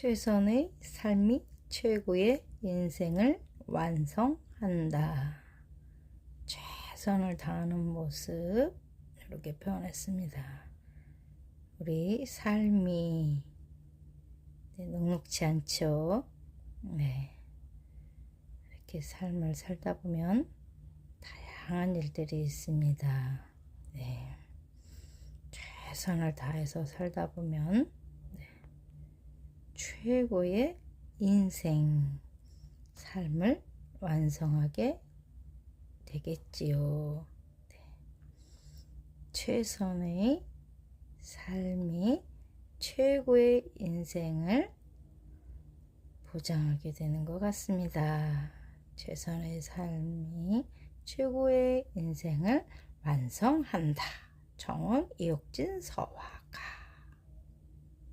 최선의 삶이 최고의 인생을 완성한다. 최선을 다하는 모습 이렇게 표현했습니다. 우리 삶이 네, 넉넉지 않죠. 네. 이렇게 삶을 살다 보면 다양한 일들이 있습니다. 네. 최선을 다해서 살다 보면 네. 최고의 인생 삶을 완성하게 되겠지요. 네. 최선의 삶이 최고의 인생을 보장하게 되는 것 같습니다. 최선의 삶이 최고의 인생을 완성한다. 정은 이옥진 서화가